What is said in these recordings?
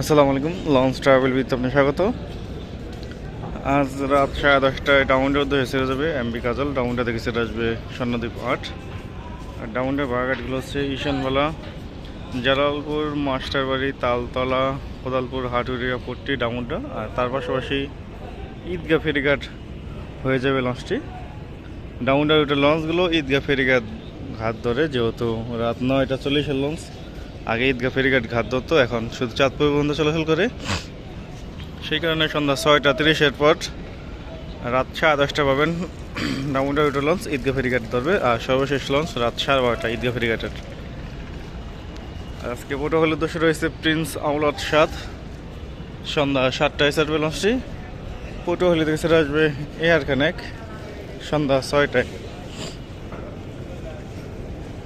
আসসালামু আলাইকুম launch travel with আপনি স্বাগত। আজ রাত সাড়ে দশটায় ডাউনটা উদ্দেশ্যে ছেড়ে যাবে এমবি কাজল ডাউনটা থেকে ছেড়ে আসবে স্বর্ণদ্বীপ আট। আর ডাউনটার বাগাটগুলো হচ্ছে ঈশানবালা, জালালপুর, মাস্টারবাড়ি, তালতলা, কোদালপুর, হাটুরিয়া, পট্টি ডাউনটা আর তার পাশাপাশি ঈদগাহ ফেরিঘাট হয়ে যাবে লঞ্চটি ডাউনটার ওটা লঞ্চগুলো ঈদগাহ ফেরিঘাট ঘাট ধরে, যেহেতু রাত নয়টা চল্লিশের লঞ্চ আগে ঈদগাহ ফেরিঘাট ঘাট ধরতো, এখন শুধু চাঁদপুর পর্যন্ত চলাচল করে। সেই কারণে সন্ধ্যা ছয়টা তিরিশের পর রাত সাড়ে দশটা পাবেন ডাউনটার ওটা লঞ্চ ঈদগাহ ফেরিঘাট ধরবে, আর সর্বশেষ লঞ্চ রাত সাড়ে বারোটা ঈদগাহ ফেরিঘাটের। আজকে হলে দোষে রয়েছে প্রিন্স আউলাদ সাত। সন্ধ্যা সাতটায় ছাড়বে লঞ্চটি হলে থেকে ছেড়ে আসবে এয়ার কানেক সন্ধ্যা ছয়টায়।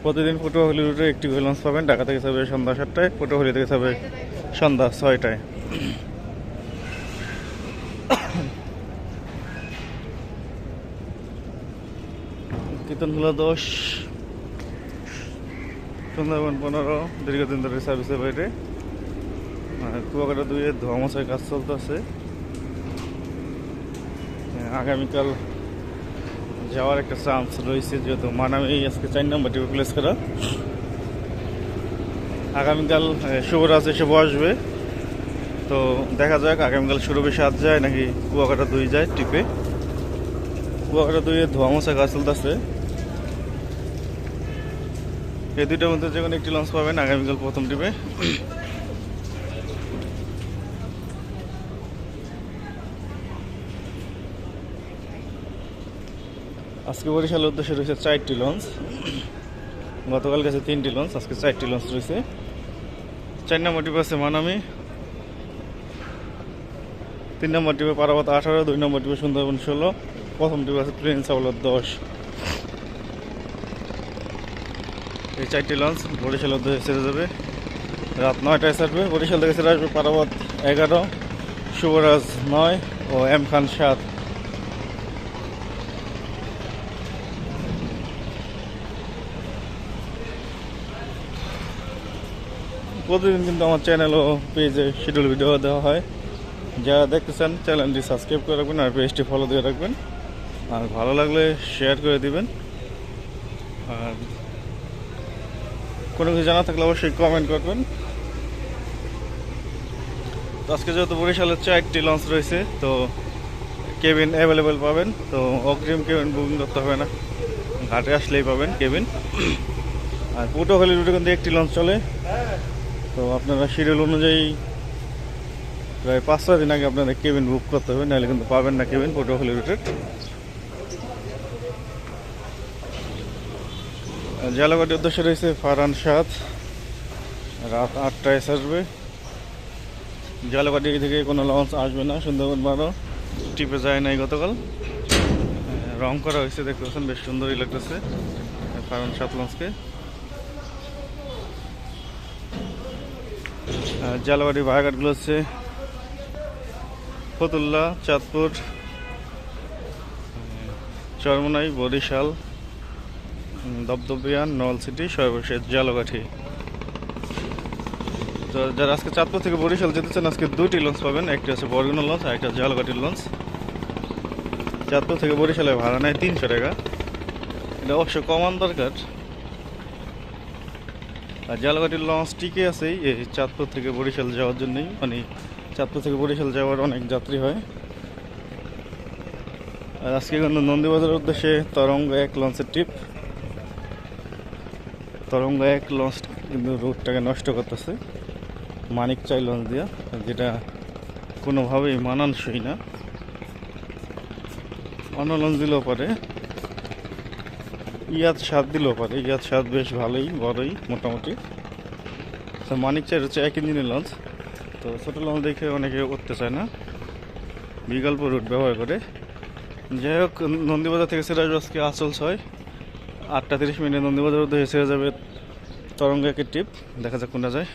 প্রতিদিন পটুয়াখালী রুটে একটি করে লঞ্চ পাবেন। ঢাকা থেকে যাবে সন্ধ্যা সাতটায় পটুয়াখালী থেকে যাবে সন্ধ্যা ছয়টায়। কীর্তনগুলো দশ, সুন্দরবন পনেরো, দীর্ঘদিন ধরে সার্ভিসের বাইরে। কুয়াকাটা দুইয়ে ধোয়া মশায় কাজ চলতে আছে আগামীকাল যাওয়ার একটা চান্স রয়েছে, যেহেতু মানামি আজকে চার নম্বর টিভি প্লেস করা। আগামীকাল শুভরাজ এসে বসবে। তো দেখা যাক, আগামীকাল সুরভি সাত যায় নাকি কুয়াকাটা দুই যায় টিপে কুয়াকাটা দুইয়ে ধোয়া মশা গাছ চলতেছে। এই দুইটার মধ্যে যে কোনো একটি লঞ্চ পাবেন আগামীকাল প্রথম টিপে আজকে বরিশালের উদ্দেশ্যে রয়েছে চারটি লঞ্চ গতকাল গেছে তিনটি লঞ্চ আজকে চারটি লঞ্চ রয়েছে। চার নম্বর টিপ আছে মানামি। তিন নম্বর টিপে পারাবত আঠারো, দুই নম্বর টিপে সুন্দরবন ষোলো, প্রথম টিপে আছে প্রিন্স আউলার দশ। এই চারটি লঞ্চ বরিশালের উদ্দেশ্যে ছেড়ে যাবে রাত নয়টায় ছাড়বে। বরিশাল থেকে ছেড়ে আসবে পারাবত এগারো, শুভরাজ নয় ও এম খান সাত। প্রতিদিন কিন্তু আমার চ্যানেল ও পেজে শিডিউল ভিডিও দেওয়া হয়। যারা দেখতেছেন চ্যানেলটি সাবস্ক্রাইব করে রাখবেন আর পেজটি ফলো দিয়ে রাখবেন। আর ভালো লাগলে শেয়ার করে দিবেন। আর কোনো কিছু জানা থাকলে অবশ্যই কমেন্ট করবেন। তো আজকে যেহেতু বরিশালের চারটি লঞ্চ রয়েছে, তো কেবিন অ্যাভেলেবেল পাবেন। তো অগ্রিম কেবিন বুকিং করতে হবে না। ঘাটে আসলেই পাবেন কেবিন আর পটুয়াখালী রুটে কিন্তু একটি লঞ্চ চলে। তো আপনারা শিডিউল অনুযায়ী প্রায় পাঁচ, ছয় দিন আগে আপনাদের কেবিন বুক করতে হবে, নাহলে কিন্তু পাবেন না কেবিন পটুয়াখালী রুটের জালাবাটির উদ্দেশ্যে রয়েছে ফারান সাত রাত আটটায় ছাড়বে জালাবাটি থেকে কোনো লঞ্চ আসবে না, সুন্দরবন বারো। টিপে যায় নাই গতকাল। রং করা হয়েছে, দেখতে পাচ্ছেন, বেশ সুন্দরই লাগতেছে। ফারান সাত লঞ্চকে জালবাড়ি বাগাটগুলো হচ্ছে ফতুল্লা, চাঁদপুর চরমনাই, বরিশাল দপদপিয়া নলসিটি সর্বশেষ জালকাঠি তো যারা আজকে চাঁদপুর থেকে বরিশাল যেতে চান, আজকে দুটি লঞ্চ পাবেন। একটি আছে বরগুনা লঞ্চ আর একটা জালকাঠির লঞ্চ চাঁদপুর থেকে বরিশালে ভাড়া নেয় তিনশো টাকা। এটা অবশ্য কমান দরকার। আর জালগাটির লঞ্চ টিকে আছে এই চাঁদপুর থেকে বরিশাল যাওয়ার জন্যই। মানে চাঁদপুর থেকে বরিশাল যাওয়ার অনেক যাত্রী হয়। আর আজকে কিন্তু নন্দীবাজারের উদ্দেশ্যে তরঙ্গ এক লঞ্চের ট্রিপ তরঙ্গ এক লঞ্চ কিন্তু রুটটাকে নষ্ট করতেছে। মানিক চাই লঞ্চ দিয়া, যেটা কোনোভাবেই মানানসই না। অন্য লঞ্চ দিলেও পারে। ইয়াদ স্বাদ দিলেও পারে ইয়াদ স্বাদ বেশ ভালোই, বড়ই, মোটামুটি। তো মানিক চাই হচ্ছে এক ইঞ্জিনের লঞ্চ তো ছোটো লঞ্চ দেখে অনেকে উঠতে চায় না। বিকল্প রুট ব্যবহার করে। যাই হোক, নন্দীবাজার থেকে আজকে আচল ছয়। আটটা তিরিশ মিনিটে নন্দীবাজার উদ্দেশ্যে ছেড়ে যাবে তরঙ্গ একের টিপ। দেখা যাক কোনটা যায়।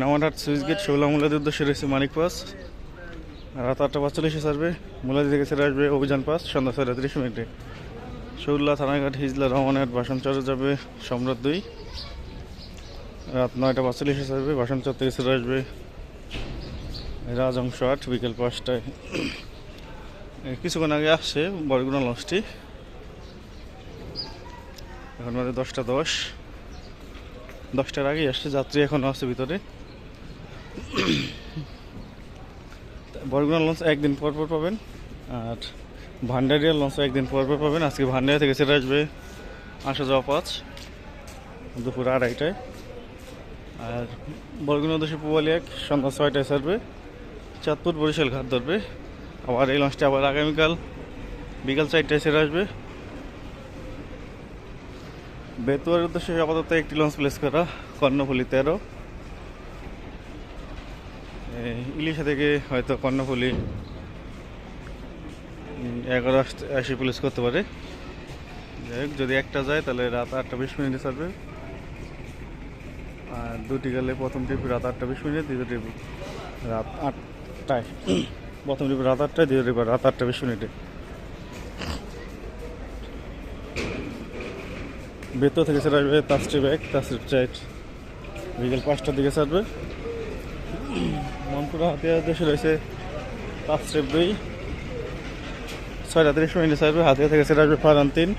নামারহাট সুইচ গেট ষোলা মূলাদের উদ্দেশ্যে রয়েছে মানিক পাস। রাত আটটা পাঁচচল্লিশে ছাড়বে। মুলাদি থেকে ছেড়ে আসবে অভিযান পাস। সন্ধ্যা ছয়টা তিরিশ মিনিটে। শৌল্লা থানাঘাট হিজলা রহমানহাট বাসনচরে যাবে সম্রাট দুই। রাত নয়টা পাঁচচল্লিশে আসবে বাসন্তচর থেকে ছেড়ে আসবে রাজংশ আট, বিকেল পাঁচটায়। কিছুক্ষণ আগে আসছে বরগুনা লঞ্চটি এখন বাজে দশটা দশ। দশটার আগেই আসছে যাত্রী এখনও আছে ভিতরে। বরগুনা লঞ্চ একদিন পর পর পাবেন, আর ভান্ডারিয়া লঞ্চ একদিন পর পর পাবেন। আজকে ভান্ডারিয়া থেকে ছেড়ে আসবে আসা যাওয়া পাঁচ, দুপুর আড়াইটায়। আর বরগুনা উদ্দেশ্যে পুয়ালি এক, সন্ধ্যা ছয়টায় ছাড়বে। চাঁদপুর বরিশাল ঘাট ধরবে। আবার এই লঞ্চটা আবার আগামীকাল বিকাল চারটায় সেরে আসবে। বেতুয়ার উদ্দেশ্যে আপাতত একটি লঞ্চ প্লেস করা, কর্ণফুলি তেরো। ইলিশা থেকে হয়তো কর্ণফুলি এগারো আশি প্লেস করতে পারে। যাই যদি একটা যায়, তাহলে রাত আটটা বিশ মিনিটে ছাড়বে। আর দুটি গেলে প্রথম ট্রিপ রাত আটটা বিশ মিনিট, দ্বিতীয় ট্রিপ রাত আটটায়। প্রথম ট্রিপ রাত আটটায়, দ্বিতীয় ট্রিপ রাত আটটা বিশ মিনিটে। ভেতর থেকে ছেড়ে আসবে তাস্ট্রিপ এক তাস্ট্রিপ চাইট। বিকেল পাঁচটার দিকে ছাড়বে। মনপুরা হাতিয়ার দেশে রয়েছে তাস্ট্রিপ দুই। ছয়টা তিরিশ মিনিটে ছাড়বে হাতিয়া থেকে ছেড়ে আসবে ফারান তিন,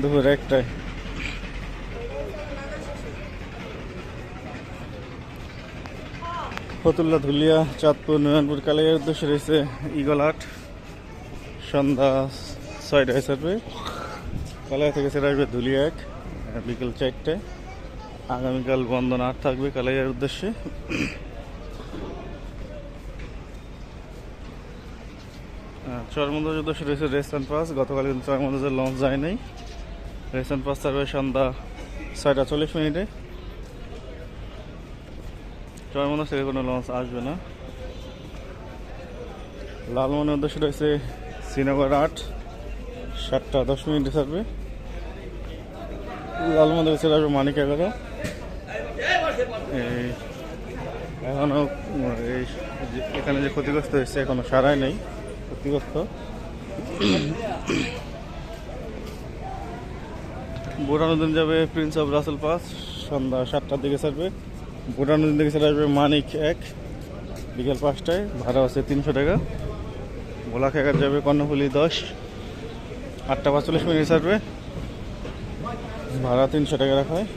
দুপুর একটায়। ফতুল্লা ধুলিয়া, চাঁদপুর নয়নপুর কালিয়ার উদ্দেশ্যে রয়েছে ইগল আট সন্ধ্যা ছয়টায় ছাড়বে। কালিয়া থেকে ছেড়ে আসবে ধুলিয়া এক, বিকেল চারটায়। আগামীকাল বন্ধন আট থাকবে কালাইয়ার উদ্দেশ্যে। চরমন্দার উদ্দেশ্যে রয়েছে রেস্টান পাস গতকাল কিন্তু চরমন্দাজের লঞ্চ যায় নাই। রেস্টান পাস ছাড়বে সন্ধ্যা ছয়টা চল্লিশ মিনিটে। চরমন্দার থেকে কোনো লঞ্চ আসবে না। লালমনের উদ্দেশ্যে রয়েছে শ্রীনগর আট, সাতটা দশ মিনিটে ছাড়বে লালমন ছেড়ে আসবে মানিক এগারো এখনও এই এখানে যে ক্ষতিগ্রস্ত হয়েছে এখনও সারাই নেই। ক্ষতিগ্রস্ত? বুড়ানুদ্দিন যাবে প্রিন্স অফ রাসেল পাস সন্ধ্যা সাতটার দিকে ছাড়বে। বুড়ানুদ্দিন থেকে ছেড়ে আসবে মানিক এক, বিকেল পাঁচটায়, ভাড়া আছে তিনশো টাকা। ভোলা খেকার যাবে কর্ণফুলি দশ, আটটা পাঁচচল্লিশ মিনিট ছাড়বে। ভাড়া তিনশো টাকা রাখা হয়।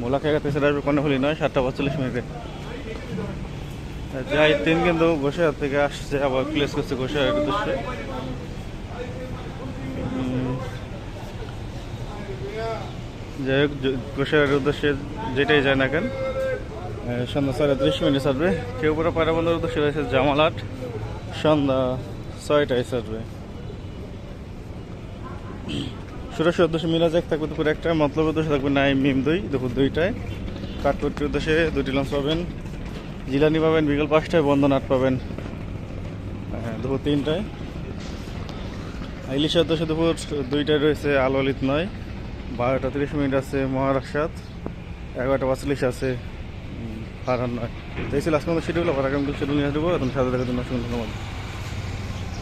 মোলা খেয়ে তেসরা আসবে কর্ণফুলি নয়, সাতটা পঁয়তাল্লিশ মিনিটে। যাই তিন কিন্তু গোসাইহাট থেকে আসছে, আবার প্লেস করছে গোসাইহাট উদ্দেশ্যে। যাই হোক গোসাইহাটের উদ্দেশ্যে যেটাই যায় না কেন সন্ধ্যা ছয়টা ত্রিশ মিনিটে ছাড়বে। কেউ পুরো পায়রাবন্ধের উদ্দেশ্যে রয়েছে জামালাট, সন্ধ্যা ছয়টায় ছাড়বে। সুরক্ষা উদ্দেশ্যে মিলাজ এক থাকবে দুপুর একটায় মতলব উদ্দেশ্যে থাকবে নাই মিম দুই, দুপুর দুইটায়। কাঠপট্টির উদ্দেশ্যে দুটি লঞ্চ পাবেন। জিলানি পাবেন, বিকেল পাঁচটায় বন্দনাথ পাবেন। হ্যাঁ দুপুর তিনটায়। ইলিশ দশে দুপুর দুইটায় রয়েছে আলোলিত নয়। বারোটা তিরিশ মিনিট আছে মহারাষ্ট্রাত। এগারোটা পাঁচচল্লিশ আছে ফারহান নয়। এই ছিল আজকে আমাদের শিডিউল আবার আগামীকাল শিডিউল নিয়ে আসব এখন সাথে দেখার জন্য ধন্যবাদ।